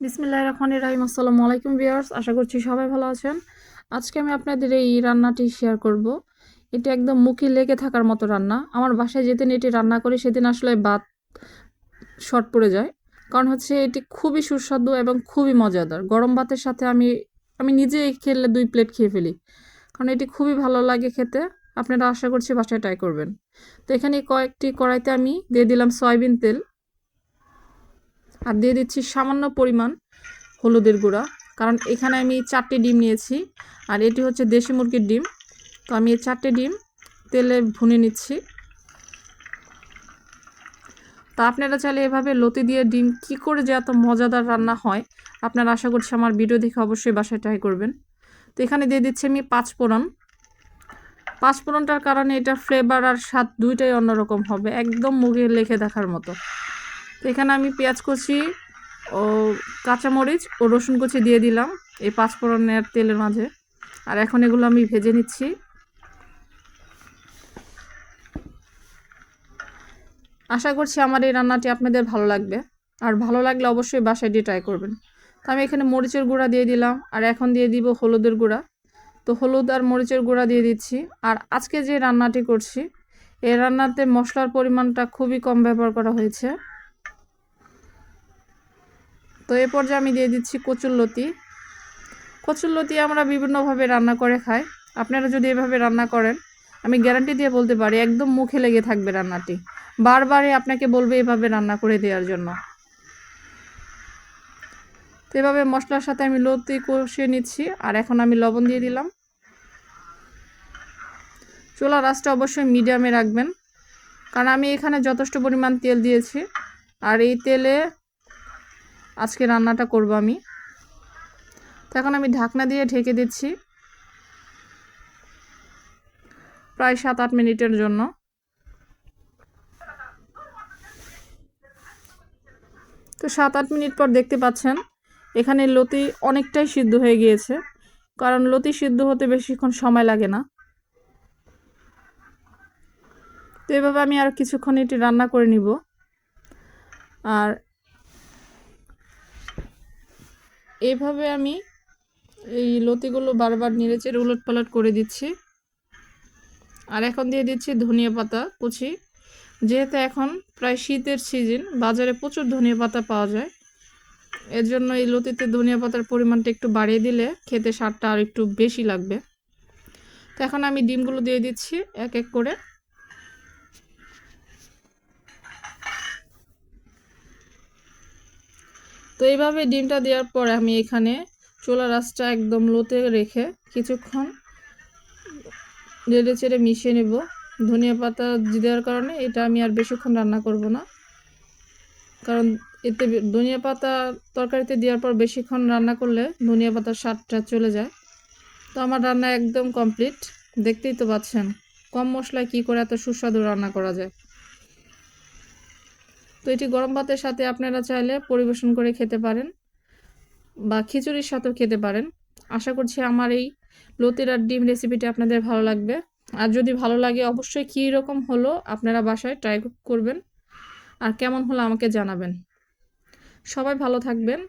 বিসমিল্লাহ রহমান রাহিম। আসসালামু আলাইকুম ভিউয়ার্স, আশা করছি সবাই ভালো আছেন। আজকে আমি আপনাদের এই রান্নাটি শেয়ার করব। এটি একদম মুখে লেগে থাকার মতো রান্না। আমার বাসায় যেদিন এটি রান্না করি, সেদিন আসলে ভাত শর্ট পড়ে যায়। কারণ হচ্ছে এটি খুবই সুস্বাদু এবং খুবই মজাদার। গরম ভাতের সাথে আমি আমি নিজে খেলে দুই প্লেট খেয়ে ফেলি। কারণ এটি খুবই ভালো লাগে খেতে। আপনারা আশা করছি বাসায় ট্রাই করবেন। তো এখানে কয়েকটি কড়াইতে আমি দিয়ে দিলাম সয়াবিন তেল। আর দিয়ে দিচ্ছি সামান্য পরিমাণ হলুদের গুঁড়া। কারণ এখানে আমি চারটে ডিম নিয়েছি আর এটি হচ্ছে দেশি মুরগির ডিম। তো আমি এই চারটে ডিম তেলে ভুনে নিচ্ছি। তা আপনারা চাইলে এভাবে লতি দিয়ে ডিম কি করে যে এত মজাদার রান্না হয়, আপনারা আশা করছি আমার ভিডিও দেখে অবশ্যই বাসায় ট্রাই করবেন। তো এখানে দিয়ে দিচ্ছি আমি পাঁচ ফোড়ন। পাঁচ ফোড়নটার কারণে এটার ফ্লেভার আর স্বাদ দুইটাই অন্যরকম হবে, একদম মুখে লেখে দেখার মতো। এখানে আমি পেঁয়াজ কুচি ও কাঁচামরিচ ও রসুন কুচি দিয়ে দিলাম এই পাঁচফোড়নের তেলের মাঝে। আর এখন এগুলো আমি ভেজে নিচ্ছি। আশা করছি আমার এই রান্নাটি আপনাদের ভালো লাগবে। আর ভালো লাগলে অবশ্যই বাসায় দিয়ে ট্রাই করবেন। তো আমি এখানে মরিচের গুঁড়া দিয়ে দিলাম। আর এখন দিয়ে দিব হলুদের গুঁড়া। তো হলুদ আর মরিচের গুঁড়া দিয়ে দিচ্ছি। আর আজকে যে রান্নাটি করছি, এই রান্নাতে মশলার পরিমাণটা খুবই কম ব্যবহার করা হয়েছে। তো এ পর্যায়ে আমি দিয়ে দিচ্ছি কচুরলতি কচুরলতি আমরা বিভিন্নভাবে রান্না করে খাই। আপনারা যদি এভাবে রান্না করেন, আমি গ্যারান্টি দিয়ে বলতে পারি, একদম মুখে লেগে থাকবে রান্নাটি। বারবারই আপনাকে বলবে এভাবে রান্না করে দেওয়ার জন্য। তো এভাবে মশলার সাথে আমি লতি কষিয়ে নিচ্ছি, আর এখন আমি লবণ দিয়ে দিলাম। চুলা রাসটা অবশ্যই মিডিয়ামে রাখবেন, কারণ আমি এখানে যথেষ্ট পরিমাণ তেল দিয়েছি। আর এই তেলে আজকে রান্নাটা করব আমি। তো এখন আমি ঢাকনা দিয়ে ঢেকে দিচ্ছি প্রায় সাত আট মিনিটের জন্য। তো সাত আট মিনিট পর দেখতে পাচ্ছেন, এখানে লতি অনেকটাই সিদ্ধ হয়ে গিয়েছে, কারণ লতি সিদ্ধ হতে বেশিক্ষণ সময় লাগে না। তো এভাবে আমি আর কিছুক্ষণ এটি রান্না করে নিব। আর এইভাবে আমি এই লতিগুলো বারবার নেড়েচেড়ে উলট পালট করে দিচ্ছি। আর এখন দিয়ে দিচ্ছি ধনিয়া পাতা, কুচি। যেহেতু এখন প্রায় শীতের সিজন, বাজারে প্রচুর ধনিয়া পাতা পাওয়া যায়। এর জন্য এই লতিতে ধনিয়া পাতার পরিমাণটা একটু বাড়িয়ে দিলে খেতে স্বাদটা আর একটু বেশি লাগবে। তো এখন আমি ডিমগুলো দিয়ে দিচ্ছি এক এক করে। তো এইভাবে ডিমটা দেওয়ার পর আমি এখানে চোলা রাসটা একদম লোতে রেখে কিছুক্ষণ নেড়ে চেড়ে মিশিয়ে নেব। ধনিয়া পাতা দেওয়ার কারণে এটা আমি আর বেশিক্ষণ রান্না করব না। কারণ এতে ধনিয়া পাতা তরকারিতে দেওয়ার পর বেশিক্ষণ রান্না করলে ধনিয়া পাতার স্বাদটা চলে যায়। তো আমার রান্না একদম কমপ্লিট। দেখতেই তো পাচ্ছেন কম মশলায় কী করে এত সুস্বাদু রান্না করা যায়। তো এটি গরম ভাতের সাথে আপনারা চাইলে পরিবেশন করে খেতে পারেন বা খিচুড়ির সাথেও খেতে পারেন। আশা করছি আমার এই লতির আর ডিম রেসিপিটি আপনাদের ভালো লাগবে। আর যদি ভালো লাগে, অবশ্যই কী রকম হলো আপনারা বাসায় ট্রাই করবেন। আর কেমন হলো আমাকে জানাবেন। সবাই ভালো থাকবেন।